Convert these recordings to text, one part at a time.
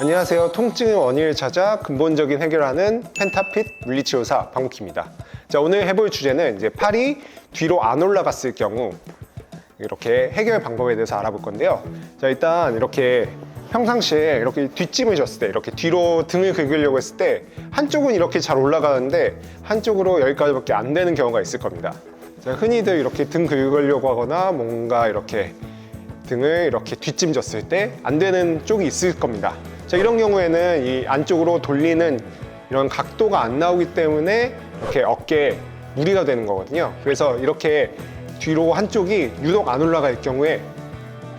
안녕하세요. 통증의 원인을 찾아 근본적인 해결하는 펜타핏 물리치료사 박묵희입니다. 자, 오늘 해볼 주제는 이제 팔이 뒤로 안 올라갔을 경우 이렇게 해결 방법에 대해서 알아볼 건데요. 자, 일단 이렇게 평상시에 이렇게 뒷짐을 졌을 때 이렇게 뒤로 등을 긁으려고 했을 때 한쪽은 이렇게 잘 올라가는데 한쪽으로 여기까지밖에 안 되는 경우가 있을 겁니다. 자, 흔히들 이렇게 등 긁으려고 하거나 뭔가 이렇게 등을 이렇게 뒷짐 졌을 때 안 되는 쪽이 있을 겁니다. 자, 이런 경우에는 이 안쪽으로 돌리는 이런 각도가 안 나오기 때문에 이렇게 어깨에 무리가 되는 거거든요. 그래서 이렇게 뒤로 한쪽이 유독 안 올라갈 경우에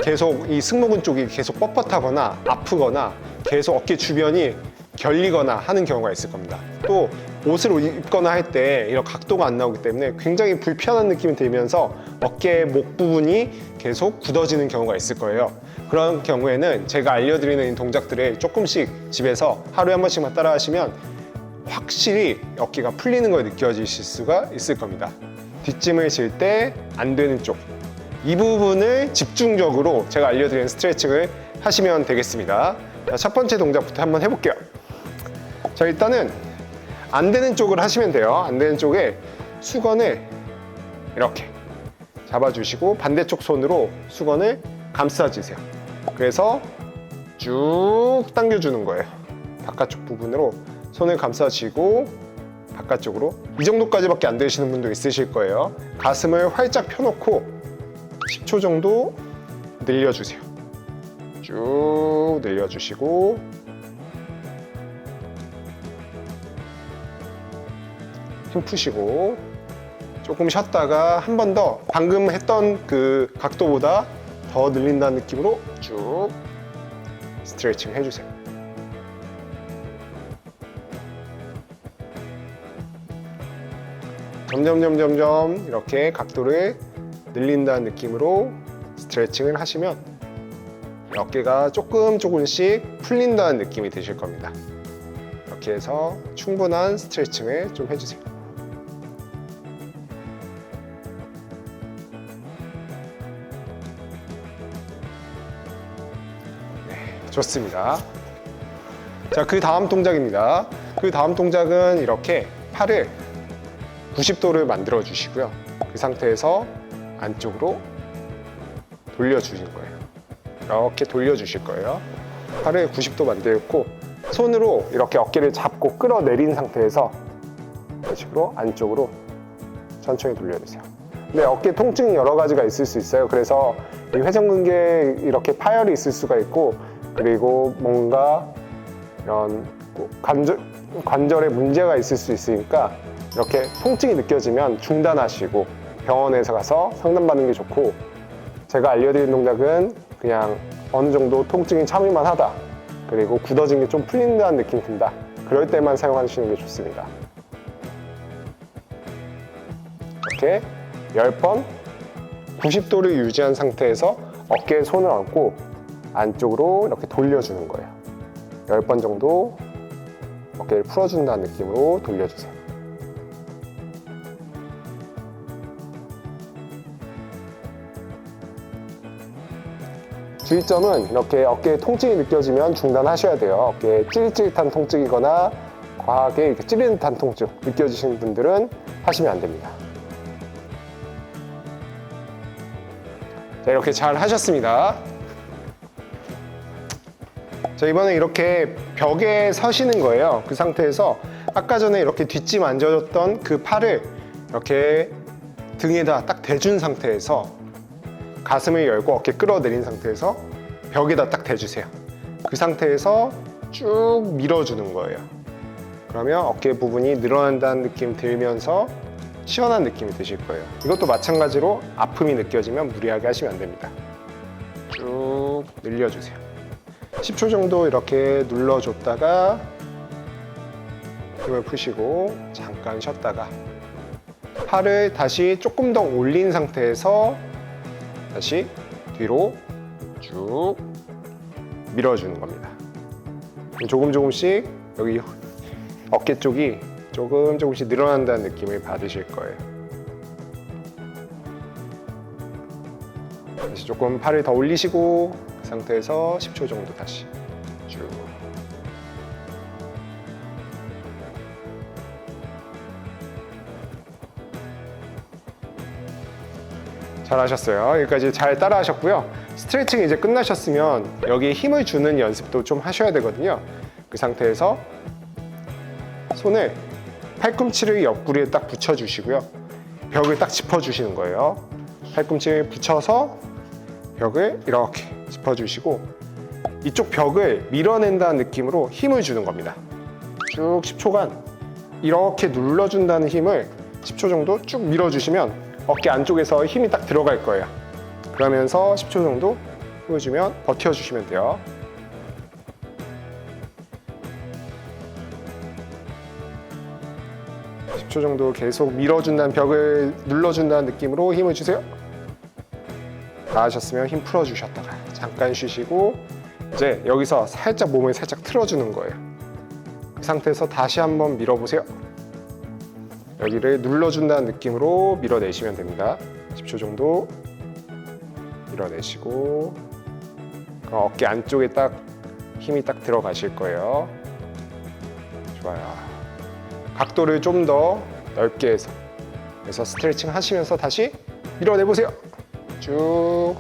계속 이 승모근 쪽이 계속 뻣뻣하거나 아프거나 계속 어깨 주변이 결리거나 하는 경우가 있을 겁니다. 또 옷을 입거나 할 때 이런 각도가 안 나오기 때문에 굉장히 불편한 느낌이 들면서 어깨 목 부분이 계속 굳어지는 경우가 있을 거예요. 그런 경우에는 제가 알려드리는 이 동작들을 조금씩 집에서 하루에 한 번씩만 따라 하시면 확실히 어깨가 풀리는 걸 느껴지실 수가 있을 겁니다. 뒷짐을 질 때 안 되는 쪽. 이 부분을 집중적으로 제가 알려드리는 스트레칭을 하시면 되겠습니다. 자, 첫 번째 동작부터 한번 해볼게요. 자, 일단은 안 되는 쪽을 하시면 돼요. 안 되는 쪽에 수건을 이렇게 잡아주시고 반대쪽 손으로 수건을 감싸주세요. 그래서 쭉 당겨주는 거예요. 바깥쪽 부분으로 손을 감싸주고 바깥쪽으로 이 정도까지밖에 안 되시는 분도 있으실 거예요. 가슴을 활짝 펴놓고 10초 정도 늘려주세요. 쭉 늘려주시고 힘 푸시고 조금 쉬었다가 한 번 더 방금 했던 그 각도보다 더 늘린다는 느낌으로 쭉 스트레칭 해주세요. 점점 점점 점 이렇게 각도를 늘린다는 느낌으로 스트레칭을 하시면 어깨가 조금 조금씩 풀린다는 느낌이 드실 겁니다. 이렇게 해서 충분한 스트레칭을 좀 해주세요. 좋습니다. 자, 그 다음 동작입니다. 그 다음 동작은 이렇게 팔을 90도를 만들어 주시고요. 그 상태에서 안쪽으로 돌려 주실 거예요. 이렇게 돌려 주실 거예요. 팔을 90도 만들고 손으로 이렇게 어깨를 잡고 끌어내린 상태에서 이런 식으로 안쪽으로 천천히 돌려주세요. 근데 어깨 통증이 여러 가지가 있을 수 있어요. 그래서 이 회전근개에 이렇게 파열이 있을 수가 있고 그리고 뭔가 이런 관절, 관절에 문제가 있을 수 있으니까 이렇게 통증이 느껴지면 중단하시고 병원에서 가서 상담받는 게 좋고 제가 알려드린 동작은 그냥 어느 정도 통증이 참을만 하다. 그리고 굳어진 게 좀 풀린다는 느낌이 든다. 그럴 때만 사용하시는 게 좋습니다. 이렇게 10번 90도를 유지한 상태에서 어깨에 손을 얹고 안쪽으로 이렇게 돌려주는 거예요 10번 정도 어깨를 풀어준다는 느낌으로 돌려주세요 주의점은 이렇게 어깨에 통증이 느껴지면 중단하셔야 돼요. 어깨에 찌릿찌릿한 통증이거나 과하게 이렇게 찌릿한 듯 통증 느껴지시는 분들은 하시면 안 됩니다. 자, 이렇게 잘 하셨습니다. 자, 이번에 이렇게 벽에 서시는 거예요. 그 상태에서 아까 전에 이렇게 뒷짐 앉아줬던 그 팔을 이렇게 등에다 딱 대준 상태에서 가슴을 열고 어깨 끌어내린 상태에서 벽에다 딱 대주세요. 그 상태에서 쭉 밀어주는 거예요. 그러면 어깨 부분이 늘어난다는 느낌 들면서 시원한 느낌이 드실 거예요. 이것도 마찬가지로 아픔이 느껴지면 무리하게 하시면 안 됩니다. 쭉 늘려주세요. 10초 정도 이렇게 눌러줬다가 힘을 푸시고 잠깐 쉬었다가 팔을 다시 조금 더 올린 상태에서 다시 뒤로 쭉 밀어주는 겁니다. 조금 조금씩 여기 어깨 쪽이 조금 조금씩 늘어난다는 느낌을 받으실 거예요. 다시 조금 팔을 더 올리시고 그 상태에서 10초 정도 다시 쭉. 잘하셨어요. 여기까지 잘 따라하셨고요. 스트레칭 이제 끝나셨으면 여기에 힘을 주는 연습도 좀 하셔야 되거든요. 그 상태에서 손을 팔꿈치를 옆구리에 딱 붙여주시고요. 벽을 딱 짚어주시는 거예요. 팔꿈치를 붙여서 벽을 이렇게 짚어주시고 이쪽 벽을 밀어낸다는 느낌으로 힘을 주는 겁니다. 쭉 10초간 이렇게 눌러준다는 힘을 10초 정도 쭉 밀어주시면 어깨 안쪽에서 힘이 딱 들어갈 거예요. 그러면서 10초 정도 힘을 주면 버텨주시면 돼요. 십초 정도 계속 밀어준다는 벽을 눌러준다는 느낌으로 힘을 주세요. 다 하셨으면 힘 풀어주셨다가 잠깐 쉬시고 이제 여기서 살짝 몸을 살짝 틀어주는 거예요. 그 상태에서 다시 한번 밀어보세요. 여기를 눌러준다는 느낌으로 밀어내시면 됩니다. 10초 정도 밀어내시고 그 어깨 안쪽에 딱 힘이 딱 들어가실 거예요. 좋아요. 각도를 좀 더 넓게 해서 그래서 스트레칭 하시면서 다시 밀어내 보세요. 쭉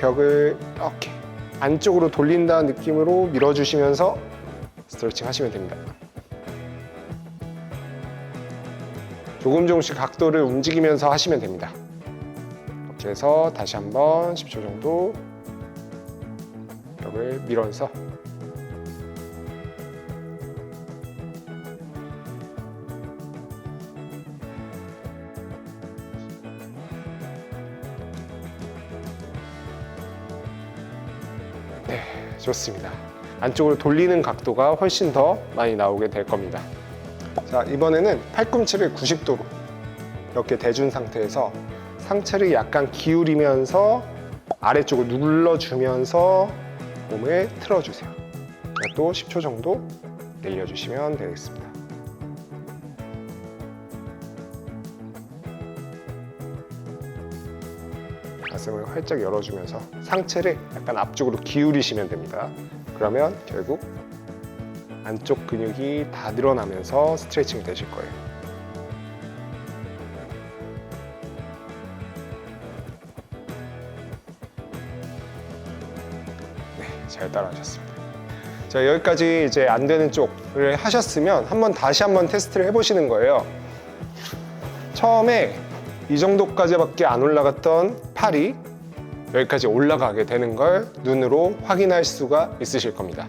벽을 이렇게 안쪽으로 돌린다는 느낌으로 밀어주시면서 스트레칭 하시면 됩니다. 조금 조금씩 각도를 움직이면서 하시면 됩니다. 이렇게 해서 다시 한번 10초 정도 벽을 밀어서 네, 좋습니다. 안쪽으로 돌리는 각도가 훨씬 더 많이 나오게 될 겁니다. 자, 이번에는 팔꿈치를 90도로 이렇게 대준 상태에서 상체를 약간 기울이면서 아래쪽을 눌러주면서 몸을 틀어주세요. 자, 또 10초 정도 내려주시면 되겠습니다. 가슴을 활짝 열어주면서 상체를 약간 앞쪽으로 기울이시면 됩니다. 그러면 결국 안쪽 근육이 다 늘어나면서 스트레칭이 되실 거예요. 네, 잘 따라하셨습니다. 자, 여기까지 이제 안 되는 쪽을 하셨으면 한번 다시 한번 테스트를 해보시는 거예요. 처음에 이 정도까지밖에 안 올라갔던 팔이 여기까지 올라가게 되는 걸 눈으로 확인할 수가 있으실 겁니다.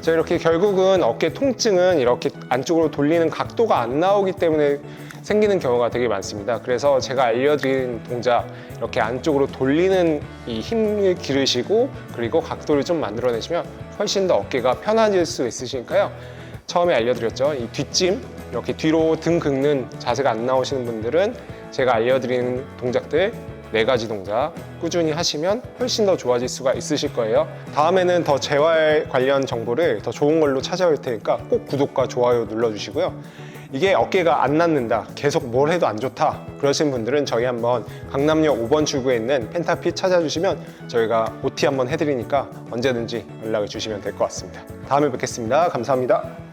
자 이렇게 결국은 어깨 통증은 이렇게 안쪽으로 돌리는 각도가 안 나오기 때문에 생기는 경우가 되게 많습니다. 그래서 제가 알려드린 동작 이렇게 안쪽으로 돌리는 이 힘을 기르시고 그리고 각도를 좀 만들어내시면 훨씬 더 어깨가 편해질 수 있으시니까요. 처음에 알려드렸죠. 이 뒷짐 이렇게 뒤로 등 긁는 자세가 안 나오시는 분들은 제가 알려드리는 동작들 네 가지 동작 꾸준히 하시면 훨씬 더 좋아질 수가 있으실 거예요. 다음에는 더 재활 관련 정보를 더 좋은 걸로 찾아올 테니까 꼭 구독과 좋아요 눌러주시고요. 이게 어깨가 안 낫는다, 계속 뭘 해도 안 좋다 그러신 분들은 저희 한번 강남역 5번 출구에 있는 펜타핏 찾아주시면 저희가 OT 한번 해드리니까 언제든지 연락을 주시면 될 것 같습니다. 다음에 뵙겠습니다. 감사합니다.